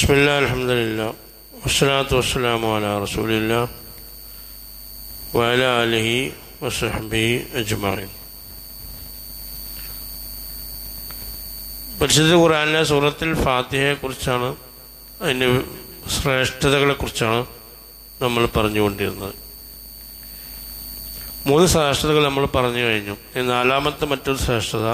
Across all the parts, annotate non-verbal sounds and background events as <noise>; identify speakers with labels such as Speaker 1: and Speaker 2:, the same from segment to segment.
Speaker 1: بسم الله الحمد لله والصلاة والسلام على رسول الله وعلى آله وصحبه أجمعين പരിശുദ്ധ ഖുറാനിലെ സൂറത്തിൽ ഫാത്തിഹയെ കുറിച്ചാണ് അതിൻ്റെ ശ്രേഷ്ഠതകളെ കുറിച്ചാണ് നമ്മൾ പറഞ്ഞുകൊണ്ടിരുന്നത് മൂന്ന് ശ്രേഷ്ഠതകൾ നമ്മൾ പറഞ്ഞു കഴിഞ്ഞു ഇനി നാലാമത്തെ മറ്റൊരു ശ്രേഷ്ഠത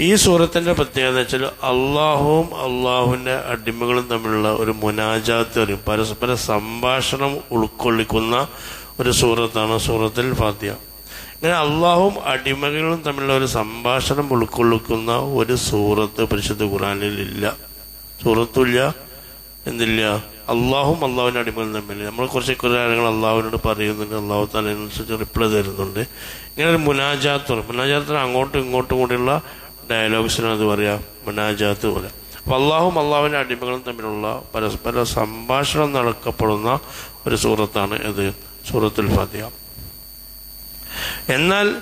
Speaker 1: ഈ സൂറത്തിന്റെ പ്രത്യേകത വെച്ചാൽ അള്ളാഹുവും അള്ളാഹുവിന്റെ അടിമകളും തമ്മിലുള്ള ഒരു മുനാജാത്ത് ഒരു പരസ്പര സംഭാഷണം ഉൾക്കൊള്ളിക്കുന്ന ഒരു സൂറത്താണ് സൂറത്തിൽ ഫാത്തിയ ഇങ്ങനെ അള്ളാഹും അടിമകളും തമ്മിലുള്ള ഒരു സംഭാഷണം ഉൾക്കൊള്ളിക്കുന്ന ഒരു സൂറത്ത് പരിശുദ്ധ ഖുറാനിൽ ഇല്ല. സൂറത്തുമില്ല എന്തില്ല അള്ളാഹും അള്ളാഹുവിന്റെ അടിമകളും തമ്മിൽ നമ്മൾ കുറച്ച് കാര്യങ്ങൾ അള്ളാഹുവിനോട് പറയുന്നുണ്ട്. അള്ളാഹു തലനുസരിച്ച് റിപ്ലൈ തരുന്നുണ്ട്. ഇങ്ങനെ ഒരു മുനാജാത്ത് മുനാജാത്തർ അങ്ങോട്ടും ഇങ്ങോട്ടും കൂടിയുള്ള ഡയലോഗ്സിനാണ് അത് പറയാം മുനാജാത്ത് പറയാം. അപ്പം അള്ളാഹും അള്ളാഹുവിന്റെ അടിമകളും തമ്മിലുള്ള പരസ്പര സംഭാഷണം നടക്കപ്പെടുന്ന ഒരു സൂറത്താണ് ഇത് സൂറത്തുൽ ഫാത്തിഹ. എന്നാൽ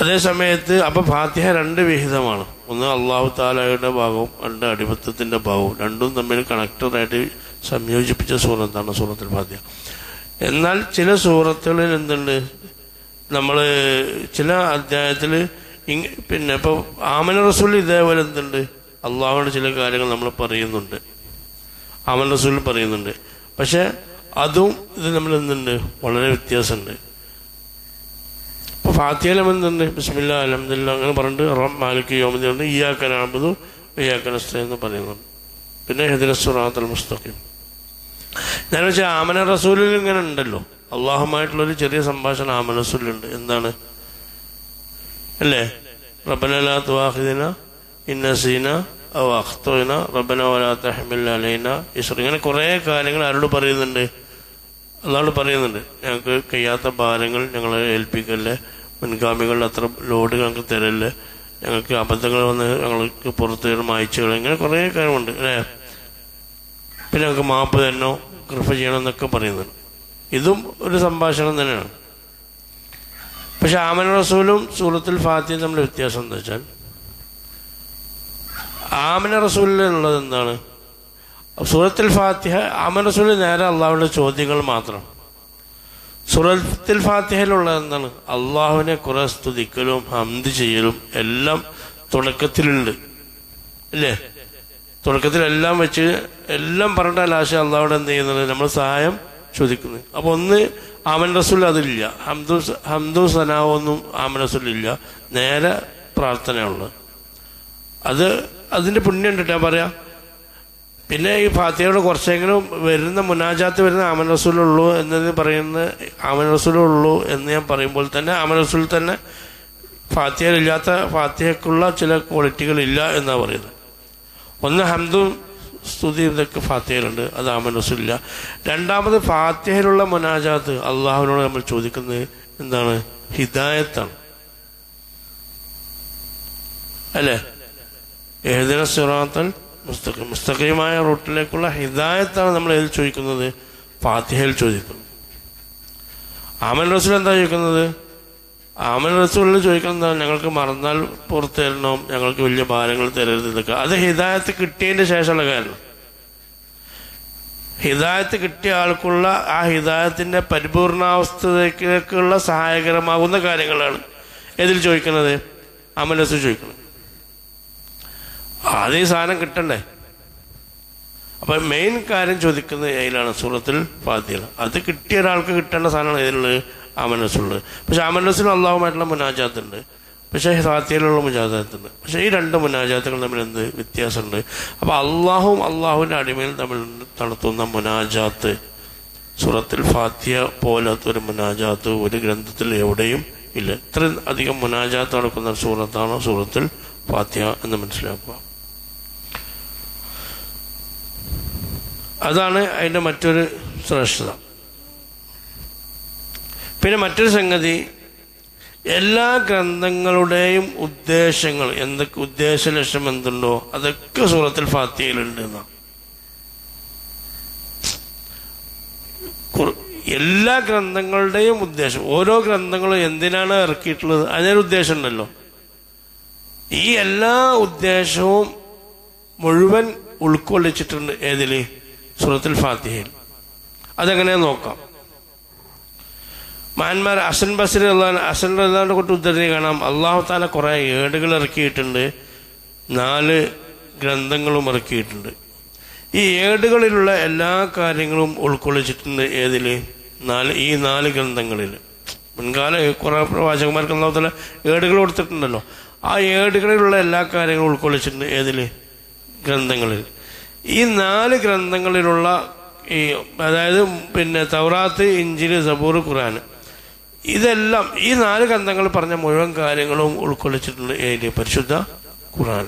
Speaker 1: അതേ സമയത്ത് അപ്പം ഫാത്തിഹ രണ്ട് വിഹിതമാണ്. ഒന്ന് അള്ളാഹു താലായുടെ ഭാഗവും രണ്ട് അടിമത്തത്തിന്റെ ഭാഗവും. രണ്ടും തമ്മിൽ കണക്റ്റഡായിട്ട് സംയോജിപ്പിച്ച സൂറത്താണ് സൂറത്തുൽ ഫാത്തിഹ. എന്നാൽ ചില സൂറത്തുകളിൽ എന്തുണ്ട്? നമ്മൾ ചില അധ്യായത്തിൽ പിന്നെ ഇപ്പോൾ ആമന റസൂൽ ഇതേപോലെ എന്തുണ്ട്? അള്ളാഹുടെ ചില കാര്യങ്ങൾ നമ്മൾ പറയുന്നുണ്ട്. ആമൻ റസൂൽ പറയുന്നുണ്ട്. പക്ഷെ അതും ഇത് നമ്മൾ എന്തുണ്ട്? വളരെ വ്യത്യാസമുണ്ട്. ഇപ്പോൾ ഫാത്തിയലം എന്തുണ്ട്? ബിസ്മില്ല അലഹമില്ല അങ്ങനെ പറഞ്ഞിട്ട് റം മാലിക് യോമതിയുണ്ട് ഇയാക്കൻ ആബുദു ഇയാക്കൻ എന്ന് പറയുന്നുണ്ട്. പിന്നെ ഹെദിനസുറാത്തൽ മുസ്തഖിം. ഞാൻ വെച്ചാൽ ആമന റസൂലിൽ ഇങ്ങനെ ഉണ്ടല്ലോ. അള്ളാഹുമായിട്ടുള്ളൊരു ചെറിയ സംഭാഷണം ആമന റസൂലുണ്ട് എന്താണ്? അല്ലേ? റബ്ബന തുവാഹിദിന ഇന്ന സീന ഔ അഖ്തോന. റബ്ബന വലാ തഹ്മിൽ ഇങ്ങനെ കുറേ കാര്യങ്ങൾ ആരോട് പറയുന്നുണ്ട്? അതാണ് പറയുന്നുണ്ട്. ഞങ്ങൾക്ക് കഴിയാത്ത ഭാരങ്ങൾ ഞങ്ങളെ ഏൽപ്പിക്കല്ലേ? മുൻഗാമികളുടെ അത്ര ലോഡ് ഞങ്ങൾക്ക് തരല്ലേ? ഞങ്ങൾക്ക് അബദ്ധങ്ങൾ വന്ന് ഞങ്ങൾക്ക് പുറത്ത് മായച്ചുകൾ ഇങ്ങനെ കുറേ കാര്യമുണ്ട് അല്ലേ? പിന്നെ ഞങ്ങൾക്ക് മാപ്പ് തന്നോ കൃപ ചെയ്യണം എന്നൊക്കെ പറയുന്നുണ്ട്. ഇതും ഒരു സംഭാഷണം തന്നെയാണ്. പക്ഷെ ആമൻ റസൂലും സൂറത്തുൽ ഫാത്തിയും തമ്മിൽ വ്യത്യാസം എന്താ വെച്ചാൽ ആമന റസൂലിനുള്ളത് എന്താണ്? സൂറത്തുൽ ഫാത്തിഹ ആമൻ റസൂൽ നേരെ അള്ളാഹുവിന്റെ ചോദ്യങ്ങൾ മാത്രം. സൂറത്തുൽ ഫാത്തിഹയിലുള്ളത് എന്താണ്? അള്ളാഹുവിനെ കുറെ സ്തുതിക്കലും ഹംദ് ചെയ്യലും എല്ലാം തുടക്കത്തിലുണ്ട്. അല്ലേ? തുടക്കത്തിലെല്ലാം വെച്ച് എല്ലാം പറഞ്ഞാൽ ആശയം അള്ളാഹുടെ എന്ത് ചെയ്യുന്നത്? നമ്മൾ സഹായം ചോദിക്കുന്നത്. അപ്പോൾ ഒന്ന് ആമൻ റസൂൽ അതിലില്ല. ഹംദു ഹംദു സനാവൊന്നും ആമൻ റസൂൽ ഇല്ല നേരെ പ്രാർത്ഥനയുള്ളത് അത് അതിന്റെ പുണ്യം ഉണ്ട് ഞാൻ പറയാം. പിന്നെ ഈ ഫാത്തിയോട് കുറച്ചെങ്കിലും വരുന്ന മുനാജാത്ത് വരുന്ന ആമൻ റസൂലുള്ളൂ എന്നത് പറയുന്ന ആമൻ റസൂലുള്ളൂ എന്ന് ഞാൻ പറയുമ്പോൾ തന്നെ ആമൻ റസൂൽ തന്നെ ഫാത്തിയയിലില്ലാത്ത ഫാത്തിയക്കുള്ള ചില ക്വാളിറ്റികൾ ഇല്ല എന്നാണ് പറയുന്നത്. ഒന്ന് ഹംദും സ്തുതി ഇതൊക്കെ ഫാത്തിഹയിലുണ്ട്. അത് ആമൻ റസൂലില്ല. രണ്ടാമത് ഫാത്തിഹയിലുള്ള മുനാജാത്ത് അള്ളാഹുവിനോട് നമ്മൾ ചോദിക്കുന്നത് എന്താണ്? ഹിദായത്താണ്. അല്ലേ? ഏതിന സുറാത്തൽ മുസ്തഖീം മുസ്തഖീമായ റൂട്ടിലേക്കുള്ള ഹിദായത്താണ് നമ്മൾ ഏതിൽ ചോദിക്കുന്നത്? ഫാത്തിഹയിൽ ചോദിക്കുന്നത് ആമൻ റസൂൽ എന്താ ചോദിക്കുന്നത്? ആമൻ റസൂലിൽ ചോദിക്കുന്നത് ഞങ്ങൾക്ക് മറന്നാൽ പുറത്തു തരണം ഞങ്ങൾക്ക് വലിയ ഭാരങ്ങൾ തരരുത് ഇതൊക്കെ അത് ഹിദായത്ത് കിട്ടിയതിന്റെ ശേഷമുള്ള കാരണം ഹിദായത്ത് കിട്ടിയ ആൾക്കുള്ള ആ ഹിദായത്തിന്റെ പരിപൂർണാവസ്ഥയിലേക്കുള്ള സഹായകരമാകുന്ന കാര്യങ്ങളാണ് എതിൽ ചോദിക്കുന്നത്. ആമൻ റസൂൽ ചോദിക്കുന്നത് ആദ്യം സാധനം കിട്ടണ്ടേ? അപ്പൊ മെയിൻ കാര്യം ചോദിക്കുന്നത് ഏതിലാണ് സൂറത്തിൽ ഫാത്തിഹ. അത് കിട്ടിയ ഒരാൾക്ക് കിട്ടേണ്ട സാധനമാണ് ഏതിലുള്ളത്? ആമനസുള്ളത് പക്ഷെ അമനസ്സിന് അള്ളാഹുമായിട്ടുള്ള മുനാജാത്തുണ്ട്. പക്ഷേ ഹിറാത്തിയിലുള്ള മുനാജാത്തുണ്ട്. പക്ഷേ ഈ രണ്ട് മുനാജാത്തുകൾ തമ്മിൽ എന്ത് വ്യത്യാസമുണ്ട്? അപ്പോൾ അള്ളാഹും അള്ളാഹുവിന്റെ അടിമയിൽ തമ്മിൽ നടത്തുന്ന മുനാജാത്ത്. സുറത്തിൽ ഫാത്തിയ പോലത്തെ ഒരു മുനാജാത്ത് ഒരു ഗ്രന്ഥത്തിൽ എവിടെയും ഇല്ല. ഇത്ര അധികം മുനാജാത്ത് നടക്കുന്ന സൂറത്താണ് സൂറത്തിൽ ഫാത്തിയ എന്ന് മനസ്സിലാക്കുക. അതാണ് അതിന്റെ മറ്റൊരു ശ്രേഷ്ഠത. പിന്നെ മറ്റൊരു സംഗതി എല്ലാ ഗ്രന്ഥങ്ങളുടെയും ഉദ്ദേശങ്ങൾ എന്തൊക്കെ ഉദ്ദേശ ലക്ഷ്യം എന്തുണ്ടോ അതൊക്കെ സൂറത്തിൽ ഫാത്തിയയിലുണ്ട് എല്ലാ ഗ്രന്ഥങ്ങളുടെയും ഉദ്ദേശം ഓരോ ഗ്രന്ഥങ്ങളും എന്തിനാണ് ഇറക്കിയിട്ടുള്ളത് അതിനൊരു ഉദ്ദേശം ഉണ്ടല്ലോ. ഈ എല്ലാ ഉദ്ദേശവും മുഴുവൻ ഉൾക്കൊള്ളിച്ചിട്ടുണ്ട് ഏതിൽ? സൂറത്തുൽ ഫാത്തിഹയിൽ. അതെങ്ങനെ നോക്കാം. മാന്മാർ അസൻ ബസരി അള്ളഹാൻ അസൻ അള്ളഹാന്റെ കൊണ്ട് ഉദ്ധരണി കാണാം. അള്ളാഹു താല കുറെ ഏടുകൾ ഇറക്കിയിട്ടുണ്ട്. നാല് ഗ്രന്ഥങ്ങളും ഇറക്കിയിട്ടുണ്ട്. ഈ ഏടുകളിലുള്ള എല്ലാ കാര്യങ്ങളും ഉൾക്കൊള്ളിച്ചിട്ടുണ്ട് ഏതിൽ? നാല് ഈ നാല് ഗ്രന്ഥങ്ങളിൽ. മുൻകാല കുറെ പ്രവാചകന്മാർക്ക് അള്ളാഹു താല ഏടുകൾ കൊടുത്തിട്ടുണ്ടല്ലോ. ആ ഏടുകളിലുള്ള എല്ലാ കാര്യങ്ങളും ഉൾക്കൊള്ളിച്ചിട്ടുണ്ട് ഏതിൽ? ഗ്രന്ഥങ്ങളിൽ. ഈ നാല് ഗ്രന്ഥങ്ങളിലുള്ള ഈ അതായത് പിന്നെ തൗറാത്ത് ഇഞ്ചിൽ സബൂർ ഖുറാൻ ഇതെല്ലാം ഈ നാല് ഗ്രന്ഥങ്ങൾ പറഞ്ഞ മുഴുവൻ കാര്യങ്ങളും ഉൾക്കൊള്ളിച്ചിട്ടുണ്ട് ഏത് പരിശുദ്ധ ഖുറാൻ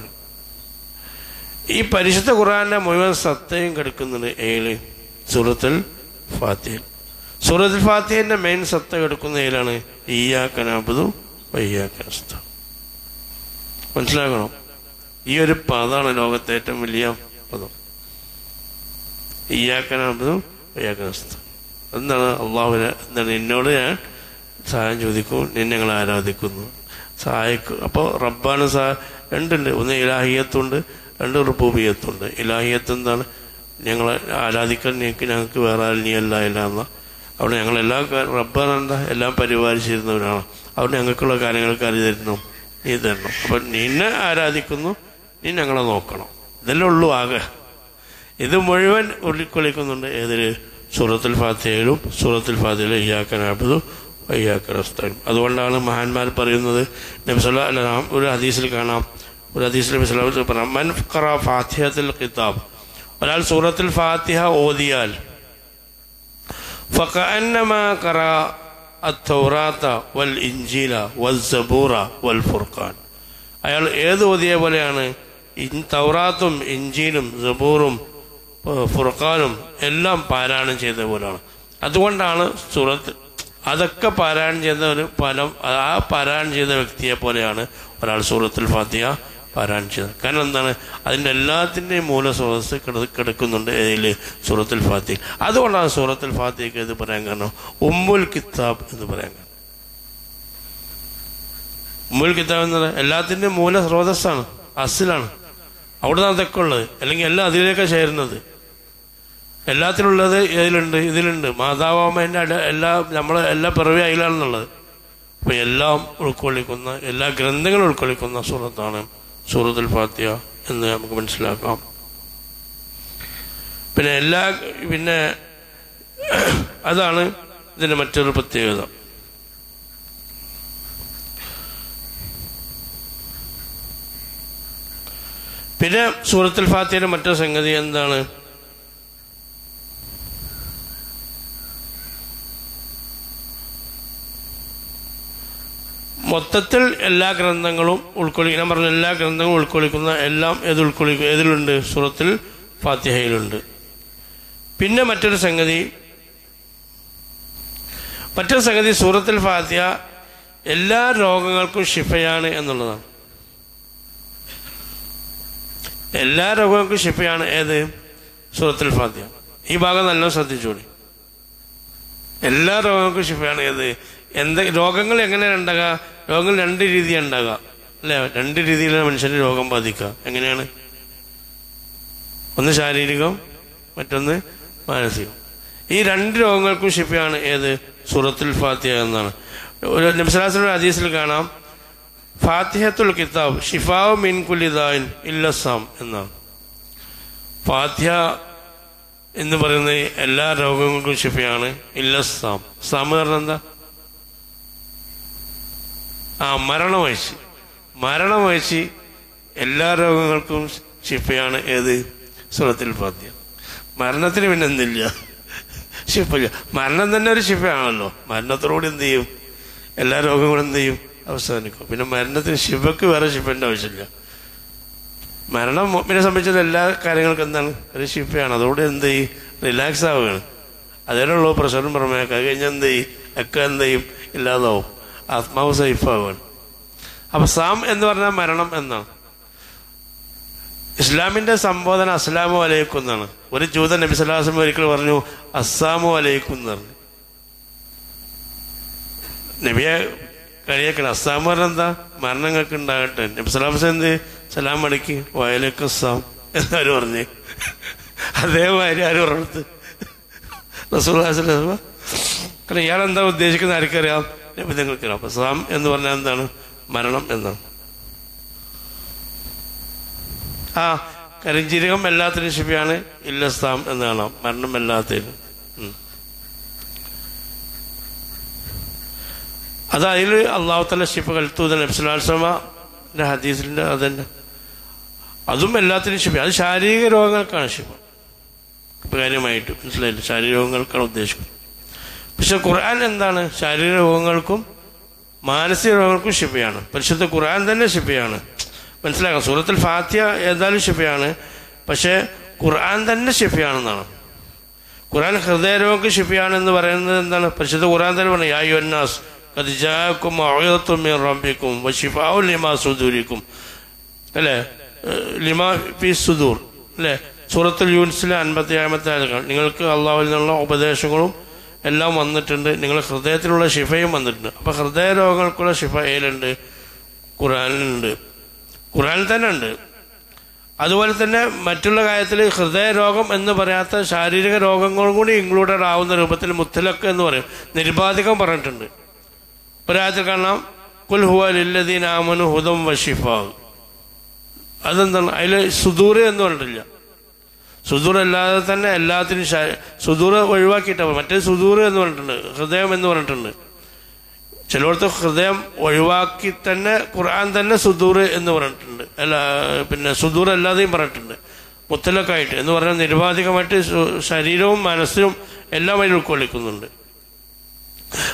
Speaker 1: ഈ പരിശുദ്ധ ഖുറാന്റെ മുഴുവൻ സത്തയും കിടക്കുന്നുണ്ട് ഏൽ? സൂറത്തുൽ ഫാത്തിയൻ സൂറത്തുൽ ഫാത്തിഹിന്റെ മെയിൻ സത്ത കിടക്കുന്ന ഏലാണ്? ഈയാക്കനാബുദു വയ്യാക്കനസ്ത മനസ്സിലാക്കണം? ഈ ഒരു പദമാണ് ലോകത്തെ ഏറ്റവും വലിയ പദം. ഈയാക്കനാബുദു വയ്യാക്കനസ്ത എന്താണ് അള്ളാഹുവിനെ എന്താണ് എന്നോട് ഞാൻ സഹായം ചോദിക്കും നിന്നെ ഞങ്ങൾ ആരാധിക്കുന്നു? സഹായിക്കും അപ്പോൾ റബ്ബാണ് സഹാ രണ്ടുണ്ട്. ഒന്ന് ഇലാഹിയത്തുണ്ട് രണ്ട് റുബൂബിയത്തുണ്ട്. ഇലാഹിയത്ത് എന്താണ്? ഞങ്ങളെ ആരാധിക്കാൻ നിങ്ങൾക്ക് ഞങ്ങൾക്ക് വേറെ നീ അല്ല ഇല്ല എന്ന. അവിടെ ഞങ്ങളെല്ലാ റബ്ബാണ് എന്താ? എല്ലാം പരിപാലിച്ചിരുന്നവരാണ്. അവിടെ ഞങ്ങൾക്കുള്ള കാര്യങ്ങൾ കരുതി തരുന്നു? നീ തരണം അപ്പൊ നിന്നെ ആരാധിക്കുന്നു നീ ഞങ്ങളെ നോക്കണം. ഇതല്ലേ ഉള്ളൂ ആകെ. ഇത് മുഴുവൻ ഉള്ളിക്കൊള്ളിക്കുന്നുണ്ട് ഏതൊരു സൂറത്തുൽ ഫാത്തിയയിലും സൂറത്തുൽ ഫാത്തിയിലും ഇയ്യാക്കനാബുദു വയ്യാക്കറസ്തൻ അതുകൊണ്ടാണ് മഹാന്മാർ പറയുന്നത് നബിസ്വല്ലാ അല്ലാം ഒരു ഹദീസിൽ കാണാം. ഒരു ഹദീസിൽ നബിസ്വല്ലാ പറയാം മൻ ഫഖറ ഫാത്തിഹത്തിൽ കിതാബ് ഒരാൾ സൂറത്തിൽ ഫാത്തിഹ ഓതിയാൽ വൽ വൽ അയാൾ ഏത് ഓതിയ പോലെയാണ്? തൗറാത്തും ഇഞ്ചീലും സബൂറും ഫുർഖാനും എല്ലാം പാരായണം ചെയ്ത പോലെയാണ് അതുകൊണ്ടാണ് സൂറത്ത് അതൊക്കെ പാരായണം ചെയ്യുന്ന ഒരു ഫലം ആ പാരായണം ചെയ്യുന്ന വ്യക്തിയെ പോലെയാണ് ഒരാൾ സൂറത്തുൽ ഫാത്തിഹ പാരായണം ചെയ്യുന്നത്. കാരണം എന്താണ്? അതിന്റെ എല്ലാത്തിന്റെയും മൂലസ്രോതസ് കിട കിടക്കുന്നുണ്ട് ഇതിൽ സൂറത്തുൽ ഫാത്തിഹ. അതുകൊണ്ടാണ് സൂറത്തുൽ ഫാത്തിഹക്ക് ഇത് പറയാൻ കാരണം. ഉമ്മുൽ കിതാബ് എന്ന് പറയാൻ കാരണം. ഉമ്മുൽ കിതാബ് പറയുന്നത് എല്ലാത്തിന്റെയും മൂല സ്രോതസ്സാണ് അസിലാണ് അവിടെ നിന്നാണ് അതൊക്കെ ഉള്ളത് അല്ലെങ്കിൽ എല്ലാം അതിലേക്കാണ് ചേരുന്നത്. എല്ലാത്തിനുള്ളത് ഇതിലുണ്ട് ഇതിലുണ്ട്. മാതാവാമേന്റെ എല്ലാ നമ്മളെ എല്ലാ പിറവി അതിലാണെന്നുള്ളത് അപ്പോൾ എല്ലാം ഉൾക്കൊള്ളിക്കുന്ന എല്ലാ ഗ്രന്ഥങ്ങളും ഉൾക്കൊള്ളിക്കുന്ന സൂറത്താണ് സൂറത്തുൽ ഫാത്തിയ എന്ന് നമുക്ക് മനസ്സിലാക്കാം. പിന്നെ എല്ലാ പിന്നെ അതാണ് ഇതിന്റെ മറ്റൊരു പ്രത്യേകത. പിന്നെ സൂറത്തുൽ ഫാത്തിയുടെ മറ്റൊരു സംഗതി എന്താണ്? മൊത്തത്തിൽ എല്ലാ ഗ്രന്ഥങ്ങളും ഉൾക്കൊള്ളി ഞാൻ പറഞ്ഞ എല്ലാ ഗ്രന്ഥങ്ങളും ഉൾക്കൊള്ളിക്കുന്ന എല്ലാം ഏത് ഉൾക്കൊള്ളിക്കും ഏതിലുണ്ട്? സുറത്തിൽ ഫാത്തിഹയിലുണ്ട്. പിന്നെ മറ്റൊരു സംഗതി. മറ്റൊരു സംഗതി സൂറത്തിൽ ഫാത്തിഹ എല്ലാ രോഗങ്ങൾക്കും ഷിഫയാണ് എന്നുള്ളതാണ്. എല്ലാ രോഗങ്ങൾക്കും ഷിഫയാണ് ഏത്? സൂറത്തിൽ ഫാത്തിഹ. ഈ ഭാഗം നല്ല ശ്രദ്ധിച്ചോളി. എല്ലാ രോഗങ്ങൾക്കും ഷിഫയാണ് ഏത്? എന്ത് രോഗങ്ങൾ എങ്ങനെയാണ് ഉണ്ടാകുക രോഗങ്ങൾ രണ്ട് രീതിയാണ് ഉണ്ടാകുക അല്ലെ? രണ്ട് രീതിയിലാണ് മനുഷ്യന് രോഗം ബാധിക്കുക. എങ്ങനെയാണ്? ഒന്ന് ശാരീരികം മറ്റൊന്ന് മാനസികം. ഈ രണ്ട് രോഗങ്ങൾക്കും ശിപ്പിയാണ് ഏത്? സൂറത്തുൽ ഫാത്തിഹ എന്നാണ്. ഒരു നബ്സലാസിന്റെ ഹദീസിൽ കാണാം ഫാത്തിഹത്തുൽ കിതാബ് ഷിഫാവ് മിൻ കുലിദായൻ ഇല്ലസാം എന്നാണ്. ഫാത്തിഹ എന്ന് പറയുന്നത് എല്ലാ രോഗങ്ങൾക്കും ശിഫയാണ് ഇല്ലസാം സാം പറഞ്ഞ എന്താ? ആ മരണമയച്ച്. മരണമയച്ച് എല്ലാ രോഗങ്ങൾക്കും ശിപ്പയാണ് ഏത്? സുറത്തിൽ പാദ്യം മരണത്തിന് പിന്നെ എന്തില്ല? ശിപ്പില്ല മരണം തന്നെ ഒരു ശിപ്പയാണല്ലോ മരണത്തോടുകൂടി എന്ത് ചെയ്യും? എല്ലാ രോഗങ്ങളും എന്ത് ചെയ്യും? അവസാനിക്കും. പിന്നെ മരണത്തിന് ശിവക്ക് വേറെ ശിപ്പന്റെ ആവശ്യമില്ല. മരണം മുമ്പിനെ സംബന്ധിച്ചുള്ള എല്ലാ കാര്യങ്ങൾക്കും എന്താണ്? ഒരു ശിപ്പയാണ് അതുകൊണ്ട് എന്ത് ചെയ്യും? റിലാക്സ് ആവുകയാണ്. അതിനുള്ള പ്രശ്നം പ്രമേയൊക്കെ അത് കഴിഞ്ഞാൽ എന്ത് ചെയ്യും? ഒക്കെ എന്ത് ചെയ്യും? ഇല്ലാതാവും. ആത്മാവ് സേഫാവുകയാണ് അപ്പൊ സാം എന്ന് പറഞ്ഞാൽ മരണം എന്നാണ്. ഇസ്ലാമിന്റെ സംബോധന അസ്ലാമു അലൈക്കും എന്നാണ്. ഒരു ജൂത നബി സലാസം ഒരിക്കൽ പറഞ്ഞു അസ്സാമു അലൈക്കും എന്ന് പറഞ്ഞു. നബിയെ കളിയാക്കണം അസ്സാം പറഞ്ഞ എന്താ? മരണങ്ങൾക്ക് ഉണ്ടാകട്ടെ. നബി സലാം എന്ത്? സലാം അടക്കി വയലേക്ക് അസ്സാം എന്നവര് പറഞ്ഞു അതേമാതിരി ആരും പറഞ്ഞത് റസൂൽ കാരണം ഇയാൾ എന്താ ഉദ്ദേശിക്കുന്ന ആർക്കറിയാം? നബി നിങ്ങൾക്കറിയാം അപ്പൊ സാം എന്ന് പറഞ്ഞാൽ എന്താണ്? മരണം എന്നാണ്. ആ കരിഞ്ചീരകം എല്ലാത്തിനും ശിഫയാണ് ഇല്ലസ്താം എന്ന് കാണാം മരണം എല്ലാത്തിനും. അത് അതിൽ അള്ളാഹുത്തല ശിഫ കൽത്തൂത നബ്സുലാസ്ലമന്റെ ഹദീസിന്റെ അതന്നെ. അതും എല്ലാത്തിനും ശിഫ. അത് ശാരീരിക രോഗങ്ങൾക്കാണ് ശിഫ. കാര്യമായിട്ട് മനസ്സിലായില്ല? ശാരീരിക രോഗങ്ങൾക്കാണ് ഉദ്ദേശിക്കുന്നത്. പക്ഷെ ഖുർആൻ എന്താണ്? ശാരീരിക രോഗങ്ങൾക്കും മാനസിക രോഗങ്ങൾക്കും ഷിഫയാണ് പരിശുദ്ധ ഖുർആൻ തന്നെ ഷിഫയാണ് മനസ്സിലാക്കാം? സൂറത്തിൽ ഫാത്തിയ ഏതായാലും ഷിഫയാണ് പക്ഷേ ഖുർആൻ തന്നെ ഷിഫയാണെന്നാണ് ഖുർആൻ ഹൃദയരോഗക്ക് എന്ന് പറയുന്നത് എന്താണ്? പരിശുദ്ധ ഖുർആൻ തന്നെ പറഞ്ഞു യാ യുന്നാസ് കദിജാക്കും റബ്ബിക്കും വശിഫാഉ ലിമാ സുദൂരിക്കും. അല്ലേ? ലിമാ പി സുദൂർ. അല്ലേ? സൂറത്തുൽ യൂൻസിലെ അൻപത്തി ഏഴാമത്തെ ആളുകൾ നിങ്ങൾക്ക് അള്ളാഹുവിൽ നിന്നുള്ള ഉപദേശങ്ങളും എല്ലാം വന്നിട്ടുണ്ട്. നിങ്ങളുടെ ഹൃദയത്തിലുള്ള ശിഫയും വന്നിട്ടുണ്ട്. അപ്പോൾ ഹൃദയ രോഗങ്ങൾക്കുള്ള ശിഫ ഏലുണ്ട്? ഖുറാനിലുണ്ട് ഖുറാനിൽ തന്നെ ഉണ്ട്. അതുപോലെ തന്നെ മറ്റുള്ള കാര്യത്തിൽ ഹൃദയരോഗം എന്ന് പറയാത്ത ശാരീരിക രോഗങ്ങളും കൂടി ഇൻക്ലൂഡഡ് ആവുന്ന രൂപത്തിൽ മുത്തലക്ക് എന്ന് പറയും. നിരുപാധികം പറഞ്ഞിട്ടുണ്ട്. ഒരാഴ്ച കാണാം. കുൽ ഹുവ ഹുദം വഷിഫ അതെന്താണ്? അതിൽ സുദൂറ് എന്ന് പറഞ്ഞിട്ടില്ല. സുദൂർ അല്ലാതെ തന്നെ എല്ലാത്തിനും സുദൂർ ഒഴിവാക്കിയിട്ടാണ് മറ്റേ സുദൂർ എന്ന് പറഞ്ഞിട്ടുണ്ട് ഹൃദയം എന്ന് പറഞ്ഞിട്ടുണ്ട്. ചിലയിടത്ത് ഹൃദയം ഒഴിവാക്കി തന്നെ ഖുർആൻ തന്നെ സുദൂർ എന്ന് പറഞ്ഞിട്ടുണ്ട്. അല്ല പിന്നെ സുദൂർ അല്ലാതെയും പറഞ്ഞിട്ടുണ്ട്. മുത്തലക്കായിട്ട് എന്ന് പറഞ്ഞാൽ നിരുപാധികമായിട്ട് ശരീരവും മനസ്സും എല്ലാം അതിൽ ഉൾക്കൊള്ളിക്കുന്നുണ്ട്.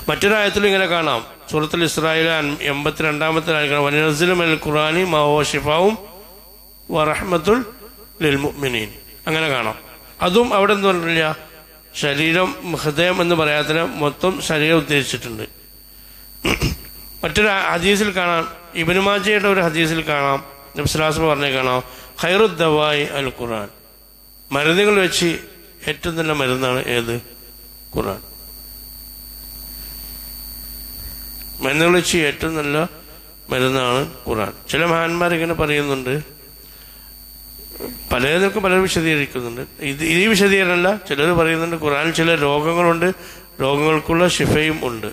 Speaker 1: മറ്റൊരായത്തിൽ ഇങ്ങനെ കാണാം. സൂറത്തുൽ ഇസ്രായേൽ എൺപത്തിരണ്ടാമത്തെ വനസിലും അൽ ഖുറാനി മാവോ ഷിഫാവും വറഹമത്തുൽ ലിൽ മുഅ്മിനീൻ. അങ്ങനെ കാണാം. അതും അവിടെ എന്ന് പറഞ്ഞില്ല. ശരീരം ഹൃദയം എന്ന് പറയാത്തിന് മൊത്തം ശരീരം ഉദ്ദേശിച്ചിട്ടുണ്ട് മറ്റൊരു ഹദീസിൽ കാണാം. ഇബിനുമാജിയുടെ ഒരു ഹദീസിൽ കാണാം. നബ്സലാസ് പറഞ്ഞേ കാണാം. ഖൈറുദ്ദവായി അൽ ഖുറാൻ മരുന്നുകൾ വെച്ച് ഏറ്റവും നല്ല മരുന്നാണ് ഏത്? ഖുറാൻ മരുന്നുകൾ വെച്ച് ഏറ്റവും നല്ല മരുന്നാണ് ഖുറാൻ ചില മഹാന്മാർ ഇങ്ങനെ പറയുന്നുണ്ട് പലതിനൊക്കെ പലരും വിശദീകരിക്കുന്നുണ്ട്. ഇത് ഈ വിശദീകരണമല്ല. ചിലർ പറയുന്നുണ്ട് ഖുറാനിൽ ചില രോഗങ്ങളുണ്ട്. രോഗങ്ങൾക്കുള്ള ശിഫയും ഉണ്ട്.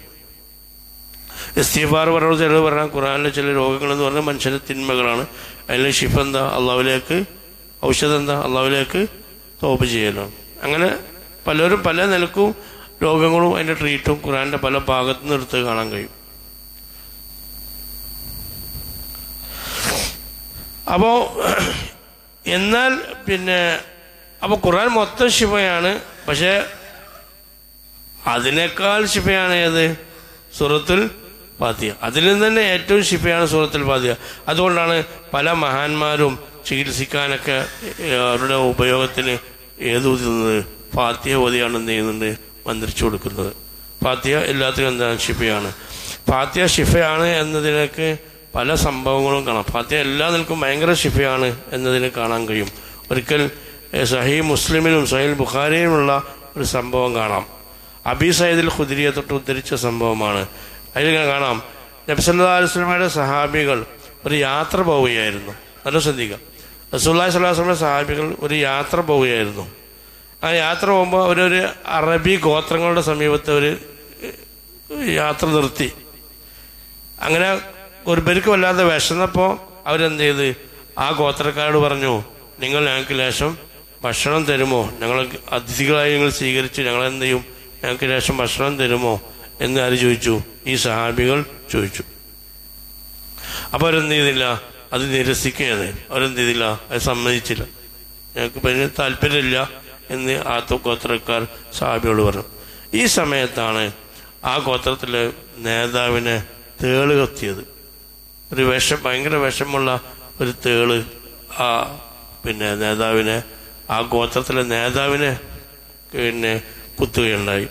Speaker 1: എസ്തിഫാർ പറഞ്ഞ ചിലർ പറഞ്ഞാൽ ഖുറാനിലെ ചില രോഗങ്ങൾ എന്ന് പറഞ്ഞാൽ മനുഷ്യന്റെ തിന്മകളാണ്. അതിലെ ഷിഫ എന്താ? അള്ളാവിലേക്ക് ഔഷധം എന്താ? അള്ളാവിലേക്ക് തോപ്പ് ചെയ്യലാണ്. അങ്ങനെ പലരും പല നിലക്കും രോഗങ്ങളും അതിന്റെ ട്രീറ്റും ഖുറാന്റെ പല ഭാഗത്തു നിന്ന് കാണാൻ കഴിയും. അപ്പോ എന്നാൽ പിന്നെ അപ്പൊ ഖുർആൻ മൊത്തം ശിഫയാണ്. പക്ഷെ അതിനേക്കാൾ ശിഫയാണ് ഏത്? സൂറത്തുൽ ഫാത്തിഹ. അതിൽ നിന്ന് തന്നെ ഏറ്റവും ശിഫയാണ് സൂറത്തുൽ ഫാത്തിഹ. അതുകൊണ്ടാണ് പല മഹാന്മാരും ചികിത്സിക്കാനൊക്കെ അവരുടെ ഉപയോഗത്തിന് ഏത് ഊതുന്നത് ഫാത്തിയ ഓതിയാണ് എന്ത് ചെയ്യുന്നുണ്ട്? മന്ത്രിച്ചു കൊടുക്കുന്നത്. ഫാത്തിയ എല്ലാത്തിനും എന്താണ് ഷിഫയാണ് ഫാത്തിയ ഷിഫയാണ് എന്നതിനൊക്കെ പല സംഭവങ്ങളും കാണാം. ഫാത്തിഹ എല്ലാ നിൽക്കും ഭയങ്കര ശിഫയാണ് എന്നതിന് കാണാൻ കഴിയും. ഒരിക്കൽ സഹീ മുസ്ലിമിലും സഹീൽ ബുഖാരിയിലുമുള്ള ഒരു സംഭവം കാണാം. അബി സയ്യിദിൽ ഖുദിരിയെ തൊട്ട് ഉദ്ധരിച്ച സംഭവമാണ്. അതിൽ കാണാം. നബ്സല്ലാ അലുസ്ലമയുടെ സഹാബികൾ ഒരു യാത്ര പോവുകയായിരുന്നു. നല്ല ശ്രദ്ധിക്കുക. റസൂല്ലാ സ്വലാസ്ലമയുടെ സഹാബികൾ ഒരു യാത്ര പോവുകയായിരുന്നു. ആ യാത്ര പോകുമ്പോൾ അവരൊരു അറബി ഗോത്രങ്ങളുടെ സമീപത്ത് ഒരു യാത്ര നിർത്തി. അങ്ങനെ പേർക്ക് വല്ലാതെ വിശന്നപ്പോൾ അവരെന്ത് ചെയ്ത് ആ ഗോത്രക്കാരോട് പറഞ്ഞു നിങ്ങൾ ഞങ്ങൾക്ക് ലേശം ഭക്ഷണം തരുമോ? ഞങ്ങൾ അതിഥികളായി നിങ്ങൾ സ്വീകരിച്ചു. ഞങ്ങൾ എന്ത് ചെയ്യും? ഞങ്ങൾക്ക് ലേശം ഭക്ഷണം തരുമോ? എന്ന് ആര് ചോദിച്ചു? ഈ സഹാബികൾ ചോദിച്ചു. അപ്പൊ അവരെന്ത് ചെയ്തില്ല അത് നിരസിക്കുകയാണ്. അവരെന്ത് ചെയ്തില്ല അത് സമ്മതിച്ചില്ല. ഞങ്ങൾക്ക് പിന്നെ താല്പര്യമില്ല എന്ന് ആ ഗോത്രക്കാർ സഹാബിയോട് പറഞ്ഞു. ഈ സമയത്താണ് ആ ഗോത്രത്തിലെ നേതാവിനെ തേൾ കത്തിയത് ഒരു വിഷം ഭയങ്കര വിഷമുള്ള ഒരു തേൾ ആ പിന്നെ നേതാവിനെ ആ ഗോത്രത്തിലെ നേതാവിനെ പിന്നെ കുത്തുകയുണ്ടായി.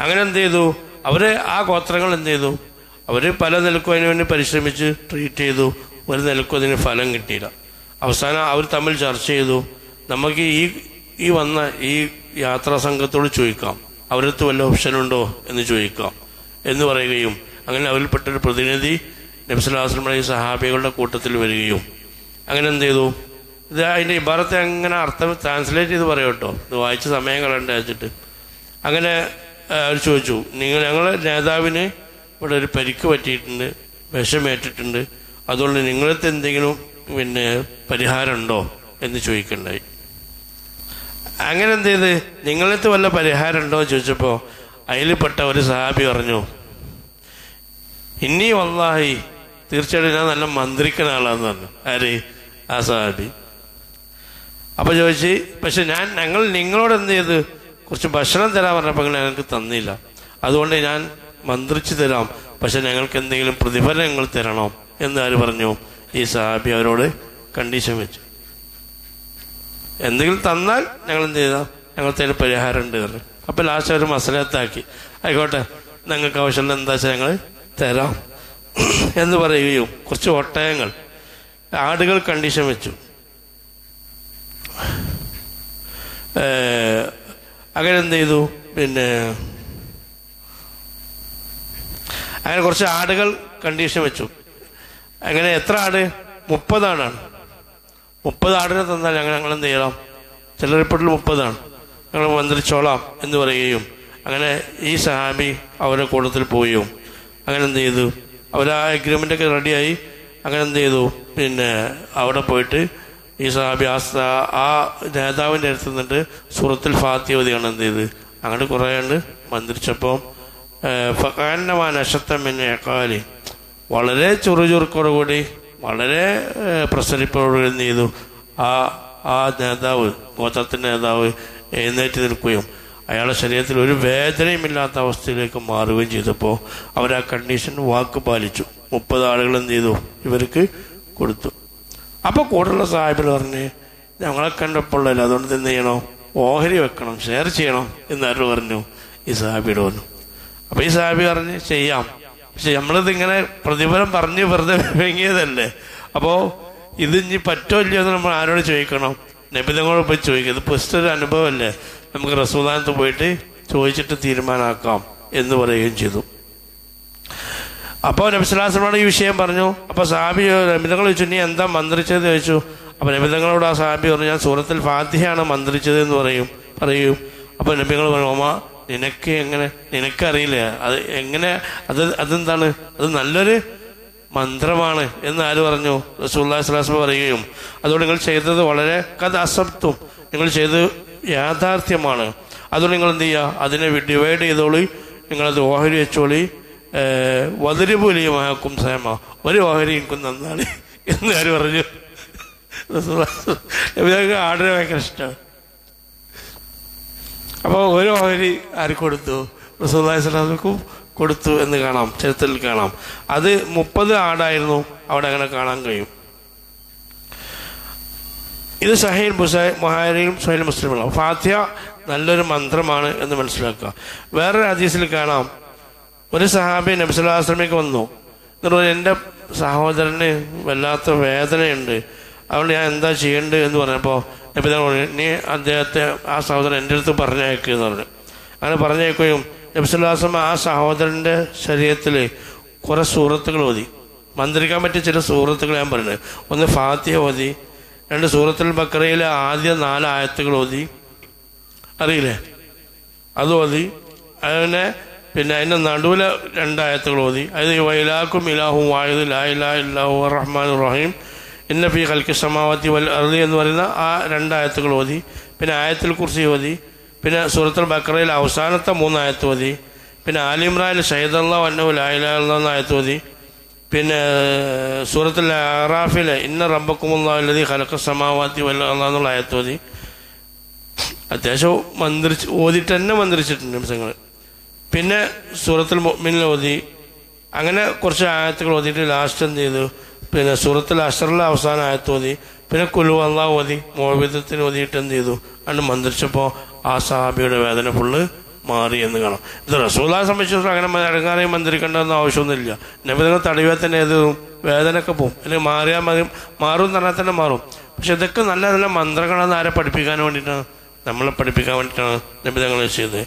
Speaker 1: അങ്ങനെ എന്ത് ചെയ്തു? അവർ ആ ഗോത്രങ്ങൾ എന്ത് ചെയ്തു? അവർ പല നിലക്കും അതിനു വേണ്ടി പരിശ്രമിച്ച് ട്രീറ്റ് ചെയ്തു. ഒരു നിലക്കും അതിന് ഫലം കിട്ടിയില്ല. അവസാനം അവർ തമ്മിൽ ചർച്ച ചെയ്തു. നമുക്ക് ഈ ഈ വന്ന ഈ യാത്രാ സംഘത്തോട് ചോദിക്കാം. അവരടുത്ത് വല്ല ഓപ്ഷനുണ്ടോ എന്ന് ചോദിക്കാം. എന്ന് പറയുകയും അങ്ങനെ അവരിൽപ്പെട്ടൊരു പ്രതിനിധി നബ്സുല്ലാസ്ലം അലൈഹി സഹാബികളുടെ കൂട്ടത്തിൽ വരികയും. അങ്ങനെ എന്ത് ചെയ്തു? ഇത് അതിന്റെ ഇബാറത്തെ അങ്ങനെ അർത്ഥം ട്രാൻസ്ലേറ്റ് ചെയ്ത് പറയും കേട്ടോ. ഇത് വായിച്ച സമയം കളണ്ട വെച്ചിട്ട്. അങ്ങനെ അവർ ചോദിച്ചു നിങ്ങൾ ഞങ്ങളെ നേതാവിന് ഇവിടെ ഒരു പരിക്ക് പറ്റിയിട്ടുണ്ട് വിഷമേറ്റിട്ടുണ്ട്. അതുകൊണ്ട് നിങ്ങളത്തെ എന്തെങ്കിലും പിന്നെ പരിഹാരമുണ്ടോ? എന്ന് ചോദിക്കണ്ടായി. അങ്ങനെ എന്ത് ചെയ്ത്? നിങ്ങളത്തെ വല്ല പരിഹാരം ഉണ്ടോ എന്ന് ചോദിച്ചപ്പോൾ അതിൽപ്പെട്ട ഒരു സഹാബി പറഞ്ഞു ഇനി വന്നായി തീർച്ചയായിട്ടും ഞാൻ നല്ല മന്ത്രിക്കുന്ന ആളാന്ന് പറഞ്ഞു. ആര്? ആ സഹാബി. അപ്പൊ ചോദിച്ചു പക്ഷെ ഞാൻ ഞങ്ങൾ നിങ്ങളോട് എന്ത് ചെയ്ത്? കുറച്ച് ഭക്ഷണം തരാൻ പറഞ്ഞപ്പോൾ ഞങ്ങൾക്ക് തന്നില്ല? അതുകൊണ്ട് ഞാൻ മന്ത്രിച്ചു തരാം. പക്ഷെ ഞങ്ങൾക്ക് എന്തെങ്കിലും പ്രതിഫലം ഞങ്ങൾ തരണം. എന്ന് ആര് പറഞ്ഞു? ഈ സഹാബി അവരോട് കണ്ടീഷൻ വെച്ചു. എന്തെങ്കിലും തന്നാൽ ഞങ്ങൾ എന്ത് ചെയ്താൽ ഞങ്ങൾ അതിന് പരിഹാരം ഉണ്ട് പറഞ്ഞു. അപ്പൊ ലാസ്റ്റ് അവർ മസലത്താക്കി. ആയിക്കോട്ടെ ഞങ്ങൾക്ക് ആവശ്യമുള്ള എന്താ വെച്ചാൽ ഞങ്ങൾ തരാം എന്ന് പറയുകയും കുറച്ച് ഒട്ടയങ്ങൾ ആടുകൾ കണ്ടീഷൻ വെച്ചു. അങ്ങനെ എന്ത് ചെയ്തു? പിന്നെ അങ്ങനെ കുറച്ച് ആടുകൾ കണ്ടീഷൻ വെച്ചു. അങ്ങനെ എത്ര ആട്? മുപ്പതാണാണ്. മുപ്പത് ആടിനെ തന്നാൽ ഞങ്ങൾ ഞങ്ങൾ എന്ത് ചെയ്യണം ചിലരിപ്പെട്ടിൽ മുപ്പതാണ്. ഞങ്ങൾ മന്ത്രിച്ചോളാം എന്ന് പറയുകയും അങ്ങനെ ഈ സഹാബി അവരുടെ കൂട്ടത്തിൽ പോവുകയും അങ്ങനെ എന്ത് ചെയ്തു? അവർ ആ അഗ്രിമെന്റൊക്കെ റെഡിയായി അങ്ങനെ എന്ത് ചെയ്തു? പിന്നെ അവിടെ പോയിട്ട് ഈ സഹാബി ആ ആ നേതാവിന്റെ അടുത്ത് നിന്നിട്ട് സുഹൃത്തിൽ ഫാത്തിയവതിയാണ് എന്ത് ചെയ്ത്? അങ്ങോട്ട് കുറേ കണ്ട് മന്ത്രിച്ചപ്പോൾ അശത്തം എന്നെ എക്കാലി വളരെ ചുറുചുറുക്കോടുകൂടി വളരെ പ്രസരിപ്പോടുകൂടി എന്ത് ചെയ്തു? ആ ആ നേതാവ് ഗോത്രത്തിന്റെ നേതാവ് എഴുന്നേറ്റ് നിൽക്കുകയും അയാളുടെ ശരീരത്തിൽ ഒരു വേദനയുമില്ലാത്ത അവസ്ഥയിലേക്ക് മാറുകയും ചെയ്തപ്പോൾ അവർ ആ കണ്ടീഷൻ വാക്ക് പാലിച്ചു. മുപ്പത് ആളുകൾ എന്ത് ചെയ്തു? ഇവർക്ക് കൊടുത്തു. അപ്പോൾ കൂടുതലുള്ള സാഹിബിൽ പറഞ്ഞ് ഞങ്ങളെ കണ്ടപ്പോഴല്ല അതുകൊണ്ട് എന്ത് ചെയ്യണം? ഓഹരി വെക്കണം ഷെയർ ചെയ്യണം എന്നാരും പറഞ്ഞു. ഈ സാഹിബിയോട് പറഞ്ഞു. അപ്പൊ ഈ സാഹിബി പറഞ്ഞ് ചെയ്യാം. പക്ഷെ നമ്മളിത് ഇങ്ങനെ പ്രതിഫലം പറഞ്ഞ് വെറുതെ <laughs> വെങ്ങിയതല്ലേ. അപ്പോ ഇത് ഇനി പറ്റോ ഇല്ലയോ എന്ന് നമ്മൾ ആരോട് ചോദിക്കണം. നബിതങ്ങളോട് പോയി ചോദിക്കുക. ഇത് പുസ്റ്റൊരു അനുഭവമല്ലേ? നമുക്ക് റസൂദാനത്ത് പോയിട്ട് ചോദിച്ചിട്ട് തീരുമാനമാക്കാം എന്ന് പറയുകയും ചെയ്തു. അപ്പോൾ നബിസ്ലാസ്ലമോട് ഈ വിഷയം പറഞ്ഞു. അപ്പോൾ സാബി നബിതങ്ങൾ ചോദിച്ചു നീ എന്താ മന്ത്രിച്ചത്? ചോദിച്ചു. അപ്പോൾ നബിതങ്ങളോട് ആ സാബി പറഞ്ഞു ഞാൻ സൂറത്തിൽ ഫാത്തിഹയാണ് മന്ത്രിച്ചത് എന്ന് പറയും പറയും. അപ്പോൾ നബികൾ പറഞ്ഞു ഓമ നിനക്ക് എങ്ങനെ നിനക്കറിയില്ല. അത് എങ്ങനെ അത് അതെന്താണ്? അത് നല്ലൊരു മന്ത്രമാണ് എന്ന് ആര് പറഞ്ഞു റസൂല്ലാ പറയുകയും അതുകൊണ്ട് നിങ്ങൾ ചെയ്തത് വളരെ കഥ അസപ്തും നിങ്ങൾ ചെയ്തത് യാഥാർത്ഥ്യമാണ്. അതുകൊണ്ട് നിങ്ങൾ എന്ത് ചെയ്യുക? അതിനെ ഡിവൈഡ് ചെയ്തോളി. നിങ്ങളത് ഓഹരി വെച്ചോളി. വതിരി പോലെയുമാക്കും സേമ. ഒരു ഓഹരി എനിക്കും നന്നാണ് എന്ന് ആര് പറഞ്ഞു? ആടിനെ ഭയങ്കര ഇഷ്ടമാണ് അപ്പോൾ ഒരു ഓഹരി ആര് കൊടുത്തു? റസൂല്ലാഹി സ്വലാമക്കും കൊടുത്തു എന്ന് കാണാം ചരിത്രത്തിൽ കാണാം. അത് മുപ്പത് ആടായിരുന്നു അവിടെ അങ്ങനെ കാണാൻ കഴിയും. ഇത് സഹീൽ ബുസൈ മൊഹാരിയും സഹീൽ മുസ്ലിമുള്ള ഫാത്തിഹ നല്ലൊരു മന്ത്രമാണ് എന്ന് മനസ്സിലാക്കുക. വേറൊരു ഹദീസിൽ കാണാം. ഒരു സഹാബി നബ്സുലാശ്രമിക്ക് വന്നു. എന്നിട്ട് എന്റെ സഹോദരന് വല്ലാത്ത വേദനയുണ്ട്. അതുകൊണ്ട് ഞാൻ എന്താ ചെയ്യേണ്ടത്? എന്ന് പറഞ്ഞപ്പോൾ നബി പറഞ്ഞു നീ അദ്ദേഹത്തെ ആ സഹോദരൻ എന്റെ അടുത്ത് പറഞ്ഞയക്കുക എന്ന് പറഞ്ഞു. അങ്ങനെ പറഞ്ഞയക്കുകയും നബ്സുല്ലാസ്ലം ആ സഹോദരന്റെ ശരീരത്തിൽ കുറേ സൂറത്തുകൾ ഓതി. മന്ത്രിക്കാൻ പറ്റിയ ചില സൂറത്തുകൾ ഞാൻ പറയുന്നത് ഒന്ന് ഫാത്തിഹ ഓതി രണ്ട് സൂറത്തുൽ ബക്കറയിലെ ആദ്യ നാല് ആയത്തുകൾ ഓതി. അറിയില്ലേ? അത് ഓതി. അതിനെ പിന്നെ അതിന്റെ നടുവിലെ രണ്ടായത്തുകൾ ഓതി. അതായത് വൈലാക്കും ഇലാഹും വായുദ് ലാ ഇലാ ഇല്ലാഹു റഹ്മാൻ റഹീം. ഇന്ന ഫി കൽക്കി സമാവത്തി വൽ അർദി എന്ന് പറയുന്ന ആ രണ്ടായത്തുകൾ ഓതി. പിന്നെ ആയത്തിൽ കുറിച്ച് ഓതി. പിന്നെ സൂറത്തുൽ ബക്കറയിൽ അവസാനത്തെ മൂന്നായത്ത് മതി. പിന്നെ ആലിമ്രാനിൽ ഷൈദുള്ള വന്നു ലാ മതി. പിന്നെ സൂറത്തുൽ അറാഫിലെ ഇന്ന റബ്ബക്കുമുള്ളതി ഹലക്ക സമാവാത്തി വല്ല എന്നുള്ള ആയത്ത് മതി. അത്യാവശ്യം മന്ത്രിച്ച് ഓതിട്ട് തന്നെ മന്ത്രിച്ചിട്ടുണ്ട് നിമിഷങ്ങൾ പിന്നെ സൂറത്തുൽ മൊമിനിൽ ഓതി. അങ്ങനെ കുറച്ച് ആയത്തുകൾ ഓതിയിട്ട് ലാസ്റ്റ് എന്ത് ചെയ്തു? പിന്നെ സൂറത്തുൽ അഷറിലെ അവസാന ആയത്ത് ഓതി. പിന്നെ കുലു അള്ളാ ഓതി മോവിധത്തിന് ഓതിയിട്ട് എന്ത് ചെയ്തു? അന്ന് മന്ത്രിച്ചപ്പോൾ ആ സഹാബിയുടെ വേദന ഫുള്ള് മാറി എന്ന് കാണാം. ഇത് റസൂലാ സംബന്ധിച്ചിടത്തോളം അങ്ങനെ അടങ്ങാതെയും മന്ത്രിക്കേണ്ടതെന്ന് ആവശ്യമൊന്നുമില്ല. നബിതങ്ങൾ തടവിയാൽ തന്നെ ഏത് വേദനയൊക്കെ പോകും അല്ലെങ്കിൽ മാറിയാൽ മതി മാറും തന്നെ തന്നെ മാറും. പക്ഷെ ഇതൊക്കെ നല്ല നല്ല മന്ത്രങ്ങളെന്ന് ആരെ പഠിപ്പിക്കാൻ വേണ്ടിയിട്ടാണ് നമ്മളെ പഠിപ്പിക്കാൻ വേണ്ടിയിട്ടാണ് നബിതങ്ങൾ ചെയ്തത്.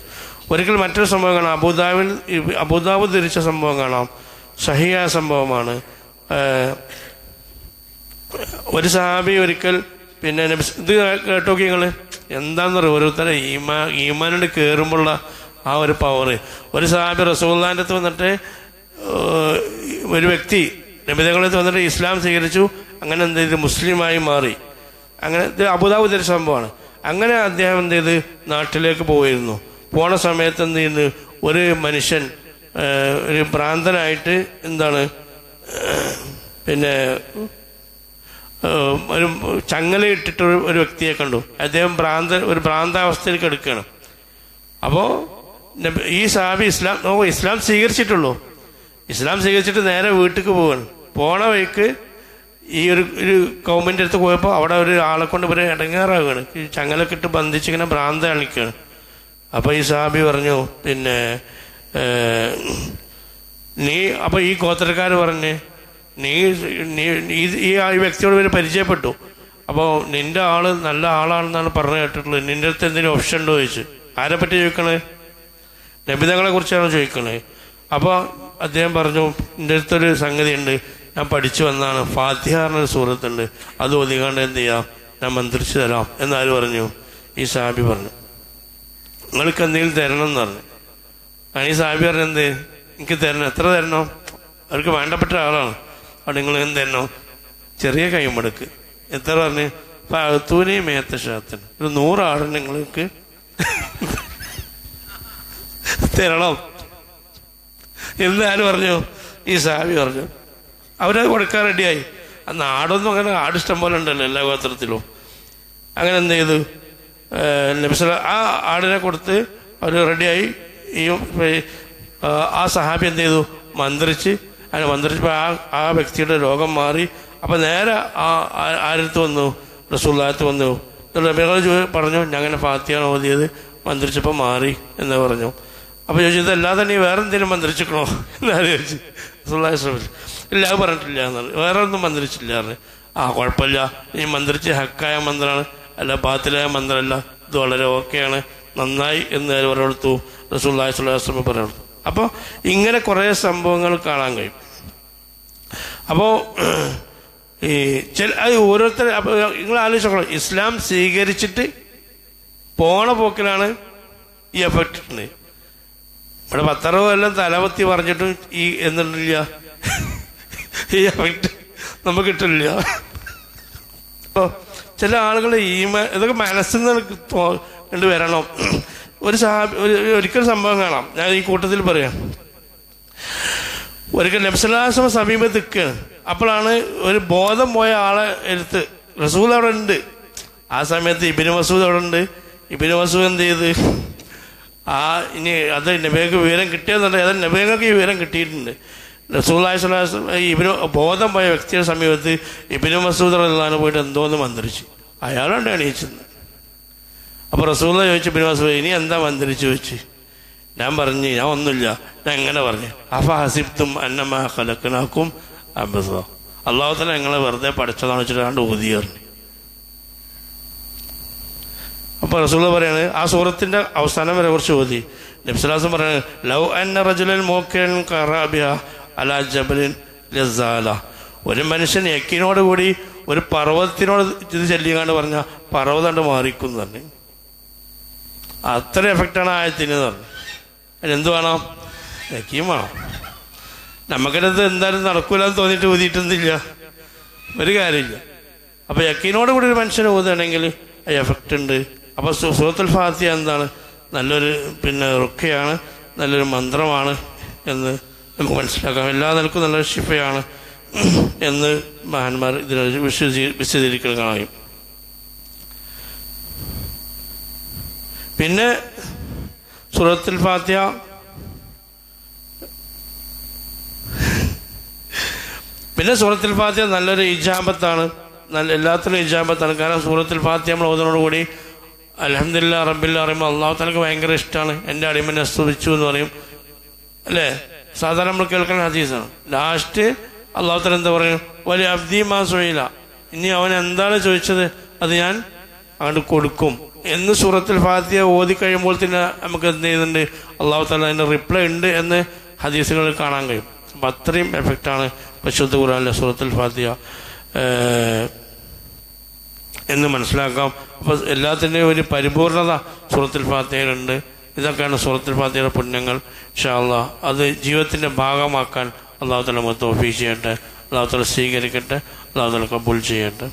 Speaker 1: ഒരിക്കൽ മറ്റൊരു സംഭവം കാണാം. അബുദാബിൽ അബുദാബ് തിരിച്ച സംഭവം കാണാം. സഹിയായ സംഭവമാണ്. ഒരു സഹാബി ഒരിക്കൽ പിന്നെ ഇത് കേട്ടോക്കി നിങ്ങൾ എന്താന്ന് പറയുക ഓരോരുത്തരെ ഈമാ ഈമാനോട് കയറുമ്പോഴുള്ള ആ ഒരു പവർ ഒരു സഹാബി റസൂല്ലാന്റെ അടുത്ത് വന്നിട്ട് ഒരു വ്യക്തി നബിതകളത്ത് വന്നിട്ട് ഇസ്ലാം സ്വീകരിച്ചു. അങ്ങനെ എന്ത് ചെയ്ത്? മുസ്ലിമായി മാറി. അങ്ങനെ ഇത് അബുദാബുദ് ഒരു സംഭവമാണ്. അങ്ങനെ അദ്ദേഹം എന്ത് ചെയ്ത്? നാട്ടിലേക്ക് പോയിരുന്നു. പോണ സമയത്ത് എന്ത് ചെയ്യുന്നു? ഒരു മനുഷ്യൻ ഒരു ഭ്രാന്തനായിട്ട് എന്താണ്? പിന്നെ ഒരു ചങ്ങല ഇട്ടിട്ട് ഒരു- വ്യക്തിയെ കണ്ടു. അദ്ദേഹം ഭ്രാന്ത ഒരു ഭ്രാന്താവസ്ഥയിലേക്ക് എടുക്കുകയാണ്. അപ്പോൾ ഈ സാബി ഇസ്ലാം നോ ഇസ്ലാം സ്വീകരിച്ചിട്ടുള്ളൂ. ഇസ്ലാം സ്വീകരിച്ചിട്ട് നേരെ വീട്ടിലേക്ക് പോവാണ്. പോണ വഴിക്ക് ഈ ഒരു ഒരു കൗമിന്റെ അടുത്ത് പോയപ്പോൾ അവിടെ ഒരു ആളെ കൊണ്ട് ഇവരെ ഇടങ്ങാറാവുകയാണ്. ഈ ചങ്ങലൊക്കെ ഇട്ട് ബന്ധിച്ചിങ്ങനെ ഭ്രാന്ത കാണിക്കുകയാണ് അപ്പോൾ ഈ സാബി പറഞ്ഞു പിന്നെ നീ അപ്പോൾ ഈ ഗോത്രക്കാർ പറഞ്ഞ് നീ ഈ- ആ- വ്യക്തിയോട് ഇവർ പരിചയപ്പെട്ടു. അപ്പോൾ നിന്റെ ആൾ നല്ല ആളാണെന്നാണ് പറഞ്ഞു കേട്ടിട്ടുള്ളത്. നിന്റെ അടുത്ത് എന്തെങ്കിലും ഓപ്ഷൻ ഉണ്ടോ ചോദിച്ചു? ആരെ പറ്റി ചോദിക്കണേ? ലഭിതങ്ങളെ കുറിച്ചാണ് ചോദിക്കണേ? അപ്പോൾ അദ്ദേഹം പറഞ്ഞു എന്റെ അടുത്തൊരു സംഗതി ഉണ്ട് ഞാൻ പഠിച്ചു വന്നാണ് ഫാത്തിഹ എന്നൊരു സുഹൃത്തുണ്ട് അത് ഒതുങ്ങാണ്ട് എന്ത് ചെയ്യാം? ഞാൻ മന്ത്രിച്ചു തരാം. എന്നാര് പറഞ്ഞു? ഈ സാബി പറഞ്ഞു. നിങ്ങൾക്ക് എന്തെങ്കിലും തരണം എന്ന് പറഞ്ഞു. ഞാൻ ഈ സാബി പറഞ്ഞു എന്ത്? എനിക്ക് തരണം. എത്ര തരണം? അവർക്ക് വേണ്ടപ്പെട്ട ആളാണ്. അവിടെ നിങ്ങൾ എന്തെന്നോ ചെറിയ കൈമടക്ക്. എത്ര പറഞ്ഞ്? തൂനെ മേത്ത ഷാത്തിന് ഒരു നൂറാട് നിങ്ങൾക്ക് തരണം. എന്താരും പറഞ്ഞു? ഈ സാബി പറഞ്ഞു. അവരത് കൊടുക്കാൻ റെഡിയായി. അന്ന് ആടൊന്നും അങ്ങനെ ആട് ഇഷ്ടം പോലെ ഉണ്ടല്ലോ എല്ലാ ഗോത്രത്തിലും. അങ്ങനെ എന്ത് ചെയ്തു? നബിസ്വല ആ ആടിനെ കൊടുത്ത് അവർ റെഡിയായി. ഈ ആ സഹാബി എന്ത് ചെയ്തു? മന്ത്രിച്ച് അങ്ങനെ മന്ത്രിച്ചപ്പോൾ ആ ആ വ്യക്തിയുടെ രോഗം മാറി. അപ്പം നേരെ ആ ആരടുത്ത് വന്നു? റസൂല്ലാത്ത് വന്നു. എന്നിട്ട് പറഞ്ഞു ഞങ്ങനെ ഫാത്തിയാണ് ഓതിയത്. മന്ത്രിച്ചപ്പോൾ മാറി എന്ന് പറഞ്ഞു. അപ്പോൾ ചോദിച്ചു ഇതല്ലാതെ തന്നെ വേറെ എന്തെങ്കിലും മന്ത്രിച്ചിക്കണോ എന്നാണ് ചോദിച്ചു. റസൂല്ലാഹി ശ്രമിച്ചു ഇല്ല അത് പറഞ്ഞിട്ടില്ല എന്നാണ്. വേറെ ഒന്നും മന്ത്രിച്ചില്ല പറഞ്ഞു. ആ കുഴപ്പമില്ല. നീ മന്ത്രിച്ച് ഹക്കായ മന്ത്രമാണ് അല്ല ബാത്തിലായ മന്ത്രമല്ല ഇത് വളരെ ഓക്കെയാണ്. നന്നായി എന്ന് പറഞ്ഞു കൊടുത്തു റസൂല്ലാഹി സ്വലാസ്ലമ പറഞ്ഞു. അപ്പോൾ ഇങ്ങനെ കുറേ സംഭവങ്ങൾ കാണാൻ കഴിയും. അപ്പോൾ ഈ ചില അത് ഓരോരുത്തർ അപ്പോൾ നിങ്ങൾ ആലോചിച്ചോക്കണം. ഇസ്ലാം സ്വീകരിച്ചിട്ട് പോണ പോക്കിലാണ് ഈ എഫക്റ്റ് ഉണ്ട് ഇവിടെ പത്രവും എല്ലാം തലപത്തി പറഞ്ഞിട്ടും ഈ എന്നിട്ടില്ല ഈ എഫക്റ്റ് നമുക്ക് കിട്ടില്ല. അപ്പോൾ ചില ആളുകൾ ഈ ഇതൊക്കെ മനസ്സിൽ നിന്ന് തോ- വരണം. ഒരു സാഹ- ഒരു ഒരിക്കൽ സംഭവം കാണാം. ഞാൻ ഈ കൂട്ടത്തിൽ പറയാം. ഒരിക്കൽ നബ്സലാസമ സമീപത്ത് നിൽക്കുകയാണ് അപ്പോഴാണ് ഒരു ബോധം പോയ ആളെ എടുത്ത്. റസൂൽ അവിടെ ഉണ്ട്. ആ സമയത്ത് ഇബിന് മസൂദ് അവിടെ ഉണ്ട്. ഇബിന് മസൂദ് എന്ത് ചെയ്ത്? ആ ഇനി അത് നബേക്ക് വിവരം കിട്ടിയെന്നുണ്ടെങ്കിൽ അത് നബേങ്ങൾക്ക് ഈ വിവരം കിട്ടിയിട്ടുണ്ട്. റസൂല്ലാഹി സ്വലാസ് ഇബിന് ബോധം പോയ വ്യക്തിയുടെ സമീപത്ത് ഇബിന് മസൂദ് റഹ്ലാൻ പോയിട്ട് എന്തോന്ന് മന്ത്രിച്ചു. അയാളുണ്ട് എണീച്ചത്. അപ്പോൾ റസൂല്ല ചോദിച്ചു ഇബിന് മസൂദ് ഇനി എന്താ മന്ത്രിച്ചു ചോദിച്ചു? ഞാൻ പറഞ്ഞു ഞാൻ ഒന്നുമില്ല. ഞാൻ എങ്ങനെ പറഞ്ഞു? അഫ ഹസിബ്തും അന്നമാ കലക്കനാക്കും അബസോ. തന്നെ ഞങ്ങളെ വെറുതെ പഠിച്ചതാണ് വെച്ചിട്ട് കണ്ട് ഊതി പറഞ്ഞു. അപ്പൊ റസൂല പറയാണ് ആ സൂറത്തിന്റെ അവസാനം വരെ കുറച്ച് ഓതി നബ്സലാസം പറയാണ് ലവ് അന്ന റജുലൻ മോക്കൻ കറാബിയ അല ജബലിൻ ലസാല. ഒരു മനുഷ്യൻ യക്കിനോട് കൂടി ഒരു പർവതത്തിനോട് ഇത് ചെല്ലിയാണ്ട് പറഞ്ഞ പർവതം മാറിക്കുന്നു മാറിക്കും തന്നെ അത്ര എഫക്റ്റാണ് ആയത്തിന് പറഞ്ഞു. അതിനെന്ത് വേണം? യക്കീം വേണം. നമുക്കത് എന്തായാലും നടക്കൂലെന്ന് തോന്നിയിട്ട് ഊതിയിട്ടൊന്നുമില്ല. ഒരു കാര്യമില്ല. അപ്പോൾ യക്കീനോട് കൂടി ഒരു മനുഷ്യനെ ഊതുകയാണെങ്കിൽ എഫക്റ്റ് ഉണ്ട്. അപ്പോൾ സു- സൂറത്തുൽ ഫാത്തിയ എന്താണ്? നല്ലൊരു പിന്നെ റുക്കയാണ് നല്ലൊരു മന്ത്രമാണ് എന്ന് നമുക്ക് മനസ്സിലാക്കാം. എല്ലാ നിലക്കും നല്ലൊരു ഷിഫയാണ് എന്ന് മഹാന്മാർ ഇതിനെ വിശദീ വിശദീകരിക്കാൻ കഴിയും പിന്നെ സൂറത്തുൽ ഫാത്തിയ പിന്നെ സൂറത്തുൽ ഫാത്തിയ നല്ലൊരു ഇജാബത്താണ് നല്ല എല്ലാത്തിനും ഇജാബത്താണ് കാരണം സൂറത്തുൽ ഫാത്തിയ നമ്മൾ ഓതുന്നതോടുകൂടി അലഹമില്ല റബ്ബില്ല പറയുമ്പോൾ അള്ളാഹു തലക്ക് ഭയങ്കര ഇഷ്ടമാണ് എന്റെ അടിമനെ സ്തുതിച്ചു എന്ന് പറയും. അല്ലേ? സാധാരണ നമ്മൾ കേൾക്കുന്ന ഹദീസാണ്. ലാസ്റ്റ് അള്ളാഹു തല എന്താ പറയും? വലിയ അബ്ദി മാ ഇനി അവൻ എന്താണ് ചോദിച്ചത്? അത് ഞാൻ അങ്ങോട്ട് കൊടുക്കും. എന്ന് സൂറത്തിൽ ഫാത്തിയ ഓതി കഴിയുമ്പോൾ തന്നെ നമുക്ക് എന്ത് ചെയ്യുന്നുണ്ട്? അള്ളാഹു താല അതിന്റെ റിപ്ലൈ ഉണ്ട് എന്ന് ഹദീസുകളിൽ കാണാൻ കഴിയും. അപ്പം അത്രയും എഫക്റ്റാണ് പരിശുദ്ധ ഖുറാനിലെ സൂറത്തുൽ ഫാത്തിയ എന്ന് മനസ്സിലാക്കാം. അപ്പോൾ എല്ലാത്തിന്റെയും ഒരു പരിപൂർണത സൂറത്തുൽ ഫാത്തിയയിലുണ്ട് ഇതൊക്കെയാണ് സൂറത്തുൽ ഫാത്തിഹയുടെ പുണ്യങ്ങൾ. ഷാള്ള അത് ജീവിതത്തിന്റെ ഭാഗമാക്കാൻ അള്ളാഹു തല മൊത്തം ഓഫീസ് ചെയ്യട്ടെ. അള്ളാഹു തല സ്വീകരിക്കട്ടെ. അള്ളാഹു തല കബൂൽ ചെയ്യട്ടെ.